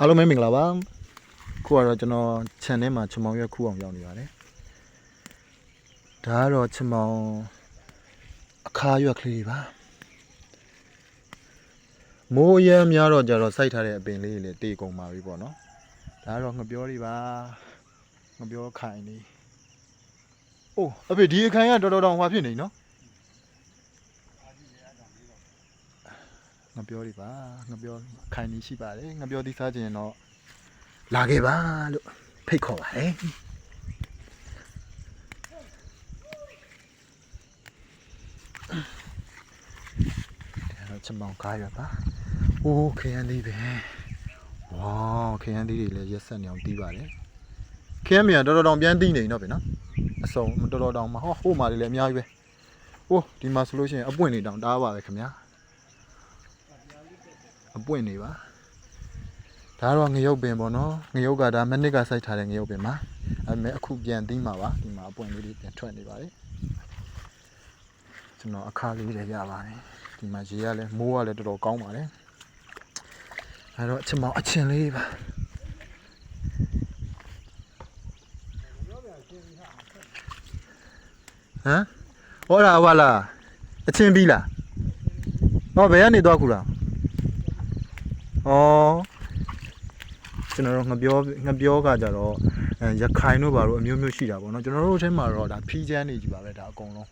အားလုံးပဲမင်္ဂလာပါခုကတော့ကျွန်တော် channel မှာချမောင်ရွက်ခုအောင်ရောက်နေပါတယ်ဒါကတော့ချမောင်အခါရွက်ကလေးပါမိုးရမ်းများတော့ကြတော့စိုက်ထားတဲ့အပင်လေးတွေလည်းတေကုန်ပါပြီပေါ့နော်ဒါကတော့ငပြောတွေပါငပြောခိုင်နေအိုးအဖေဒီအခိုင်ကတော်တော်တောင်ဟွာဖြစ်နေနော် ငပြောတွေပါငပြောခိုင်နေရှိပါတယ်ငပြောသီးစားခြင်းတော့လာခဲ့ပါလို့ဖိတ်ခေါ်ပါတယ်ဒါတော့ချမောင်ကားရပါအိုးခရမ်းသေးပဲဝေါခရမ်းသေးတွေလည်းရက်ဆက်နေအောင်တီးပါတယ်ခရမ်းမြန်တော်တော်တောင်ပြန်တီးနေနော်ဗျနော်အစုံတော်တော်တောင်မဟောဟိုမှာလည်းအများကြီးပဲဟိုဒီမှာဆိုလို့ရှိရင်အပွင့်နေတောင်တားပါပဲခင်ဗျာ အပွင့်နေပါဒါတော့ငရုတ်ပင်ပေါ့နော်ငရုတ်ကဒါမနစ်ကစိုက်ထားတဲ့ငရုတ်ပင်ပါအဲမဲ့အခုပြန်တီးမှာပါဒီမှာအပွင့်လေးတွေပြန်ထွက်နေပါတယ်ကျွန်တော်အခါလေးလည်းရပါတယ်ဒီမှာရေကလည်းမိုးကလည်းတော်တော်ကောင်းပါတယ်အဲတော့အချင်မောင်အချင်လေးပါဟမ်ဟောလာဟောလာအချင်းပြီးလားဟောဘယ်ကနေသွားခုလား ဩကျွန်တော်တို့ငပြောငပြောကကြတော့အဲရခိုင်တို့ဘာလို့အမျိုးမျိုးရှိတာပေါ့နော်ကျွန်တော်တို့အထဲမှာတော့ဒါဖီးချမ်းနေကြပါပဲဒါအကုန်လုံး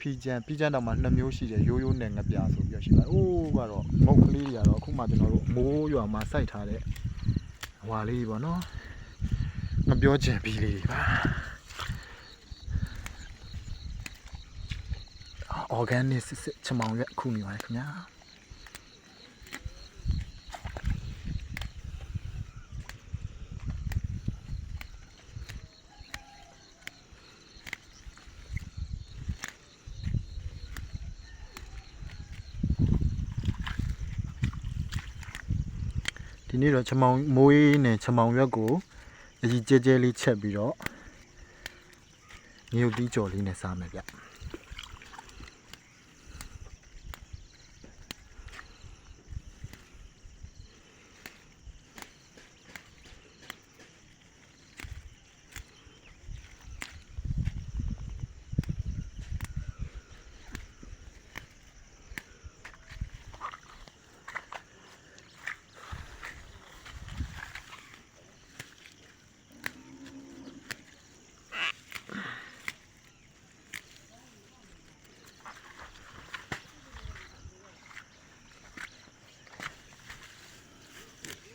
ဖီးချမ်းဖီးချမ်းတော့မှနှစ်မျိုးရှိတယ်ရိုးရိုးနဲ့ငပြဆိုပြီးတော့ရှိပါတယ်အိုးကတော့မုတ်ကလေးတွေကတော့အခုမှကျွန်တော်တို့မိုးရွာမှာစိုက်ထားတဲ့ဟွာလေးပေါ့နော်ငပြောချင်ပြီးလေးတွေပါ organic စစ်စစ်ချမောင်ရွက်အခုနေပါတယ်ခင်ဗျာ ဒီနေ့တော့ချမောင်မိုးရေးနဲ့ချမောင်ရွက်ကိုအကြီးကျဲကျဲလေးချက်ပြီးတော့ငရုတ်တီးကြော်လေးနဲ့စားမယ်ဗျ